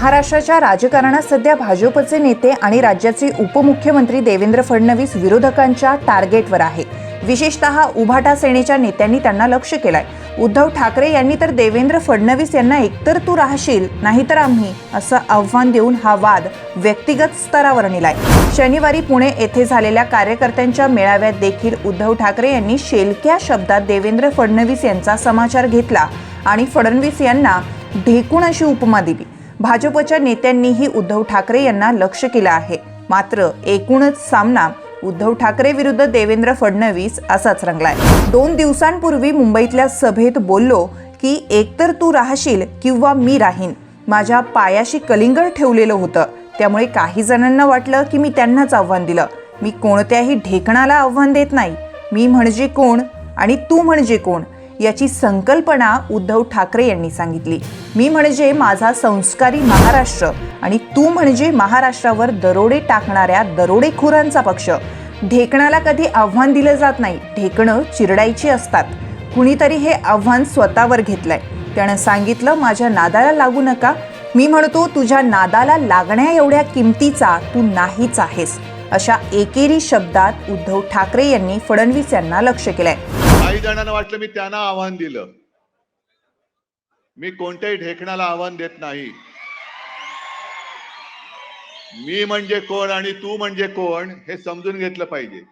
महाराष्ट्राच्या राजकारणात सध्या भाजपचे नेते आणि राज्याचे उपमुख्यमंत्री देवेंद्र फडणवीस विरोधकांच्या टार्गेटवर आहे. विशेषतः उभाटा सेनेच्या नेत्यांनी त्यांना लक्ष केलंय. उद्धव ठाकरे यांनी तर देवेंद्र फडणवीस यांना एकतर तू राहशील नाहीतर आम्ही असं आव्हान देऊन हा वाद व्यक्तिगत स्तरावर नेलाय शनिवारी पुणे येथे झालेल्या कार्यकर्त्यांच्या मेळाव्यात देखील उद्धव ठाकरे यांनी शेलक्या शब्दात देवेंद्र फडणवीस यांचा समाचार घेतला आणि फडणवीस यांना ढेकूण अशी उपमा दिली. भाजपच्या नेत्यांनीही उद्धव ठाकरे यांना लक्ष केलं आहे. मात्र एकूणच सामना उद्धव ठाकरे विरुद्ध देवेंद्र फडणवीस असाच रंगलाय. दोन दिवसांपूर्वी मुंबईतल्या सभेत बोललो की एकतर तू राहशील किंवा मी राहीन. माझ्या पायाशी कलिंगड ठेवलेलं होतं. त्यामुळे काही जणांना वाटलं की मी त्यांनाच आव्हान दिलं. मी कोणत्याही ढेकणाला आव्हान देत नाही. मी म्हणजे कोण आणि तू म्हणजे कोण? याची संकल्पना उद्धव ठाकरे यांनी सांगितली. मी म्हणजे माझा संस्कारी महाराष्ट्र आणि तू म्हणजे महाराष्ट्रावर दरोडे टाकणाऱ्या दरोडेखोरांचा पक्ष. ढेकणाला कधी आव्हान दिलं जात नाही ढेकणं चिरडायची असतात. कुणीतरी हे आव्हान स्वतःवर घेतलंय. त्यानं सांगितलं माझ्या नादाला लागू नका. मी म्हणतो तुझ्या नादाला लागण्या एवढ्या किमतीचा तू नाहीच आहेस. अशा एकेरी शब्दात उद्धव ठाकरे यांनी फडणवीस यांना लक्ष केलंय. काही जणांना वाटलं मी त्यांना आव्हान दिलं. मी कोणत्याही ढेकणाला आव्हान देत नाही. मी म्हणजे कोण आणि तू म्हणजे कोण हे समजून घेतलं पाहिजे.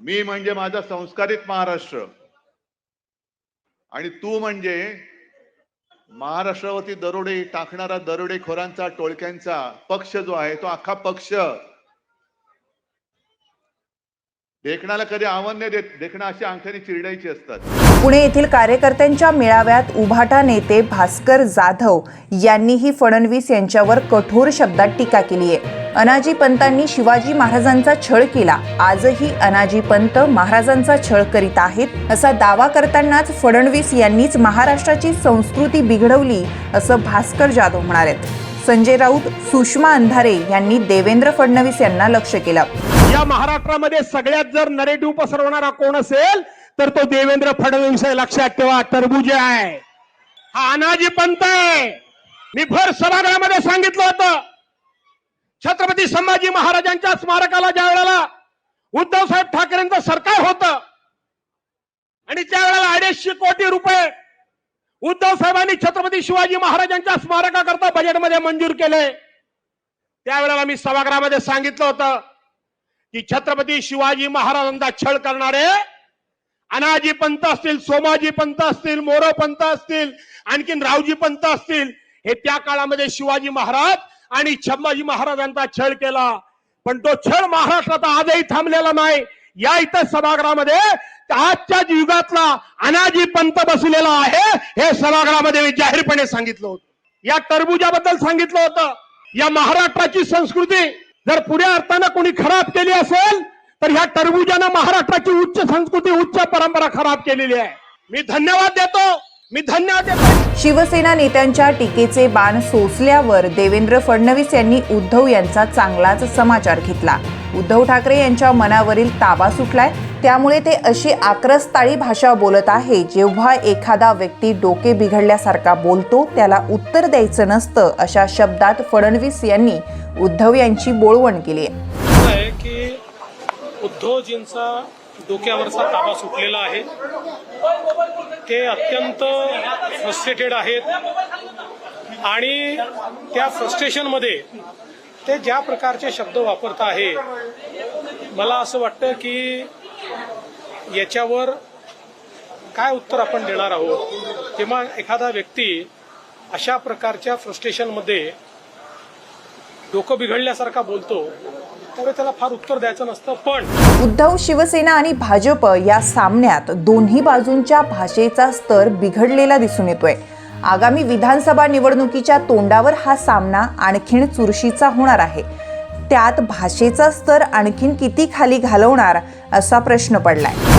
मी म्हणजे माझा संस्कारित महाराष्ट्र. आणि तू म्हणजे महाराष्ट्रावरती दरोडे टाकणारा दरोडेखोरांचा टोळक्यांचा पक्ष जो आहे तो अख्खा पक्ष. ढेकणाला कधी आव्हान नाही देत. देखणं अशी अंगठ्याने चिरडायची असतात. पुणे येथील कार्यकर्त्यांच्या मेळाव्यात उभाटा नेते भास्कर जाधव यांनीही फडणवीस यांच्यावर कठोर शब्दात टीका केली आहे. अनाजी पंतांनी शिवाजी महाराजांचा छळ केला. आजही अनाजी पंत महाराजांचा छळ करीत आहेत असा दावा करतानाच फडणवीस यांनीच महाराष्ट्राची संस्कृती बिघडवली असं भास्कर जाधव म्हणाले संजय राऊत सुषमा अंधारे यांनी देवेंद्र फडणवीस यांना लक्ष केलं. या महाराष्ट्रामध्ये सगळ्यात जर नरेटिव्ह पसरवणारा कोण असेल तर तो देवेंद्र फडणवीस आहे. लक्षात ठेवा टरबुज आहे. हा अनाजी पंत आहे. मी भर सभागृहामध्ये सांगितलं होतं. छत्रपती संभाजी महाराजांच्या स्मारकाला ज्या वेळेला उद्धव साहेब ठाकरेंचं सरकार होतं आणि त्या वेळेला अडीचशे कोटी रुपये उद्धव साहेबांनी छत्रपती शिवाजी महाराजांच्या स्मारकाकरता बजेटमध्ये मंजूर केले त्यावेळेला मी सभागृहामध्ये सांगितलं होतं की छत्रपती शिवाजी महाराजांचा छळ करणारे अनाजी पंत असतील सोमाजी पंत असतील मोरो पंत असतील आणखीन रावजी पंत असतील हे त्या काळामध्ये शिवाजी महाराज आणि छंबाजी महाराजांचा छळ केला. पण तो छळ महाराष्ट्रात आजही थांबलेला नाही. या इथं सभागृहामध्ये आजच्या युगातला अनाजी पंत बसलेला आहे. हे सभागृहामध्ये मी जाहीरपणे सांगितलं होतं. या टरबुजाबद्दल सांगितलं होतं. या महाराष्ट्राची संस्कृती जर पुढे अर्थानं कोणी खराब केली असेल तर ह्या टरबुजानं महाराष्ट्राची उच्च संस्कृती उच्च परंपरा खराब केलेली आहे. मी धन्यवाद देतो. मी धन्यवाद देतो. शिवसेना नेत्यांच्या टीकेचे बाण सोसल्यावर देवेंद्र फडणवीस यांनी उद्धव यांचा चांगलाच समाचार घेतला. उद्धव ठाकरे यांच्या मनावरील ताबा सुटलाय. त्यामुळे ते अशी आक्रस्ताळी भाषा बोलत आहे. जेव्हा एखादा व्यक्ती डोके बिघडल्यासारखा बोलतो त्याला उत्तर द्यायचं नसतं अशा शब्दात फडणवीस यांनी उद्धव यांची बोळवण केली. आहे की उद्धवजींचा डोक्यावरचा ताबा सुटलेला आहे. ते अत्यंत फ्रस्ट्रेटेड आहेत. आणि त्या फ्रस्ट्रेशनमध्ये ते ज्या प्रकारचे शब्द वापरत आहे मला असं वाटतं की याच्यावर काय उत्तर आपण देणार आहोत? तेव्हा एखादा व्यक्ती अशा प्रकारच्या फ्रस्ट्रेशनमध्ये डोकं बिघडल्यासारखा बोलतो त्यावेळी त्याला फार उत्तर द्यायचं नसतं. पण उद्धव शिवसेना आणि भाजप या सामन्यात दोन्ही बाजूंच्या भाषेचा स्तर बिघडलेला दिसून येतोय. आगामी विधानसभा निवडणुकीच्या तोंडावर हा सामना आणखीन चुरशीचा होणार आहे. त्यात भाषेचा स्तर आणखीन किती खाली घालवणार असा प्रश्न पडलाय.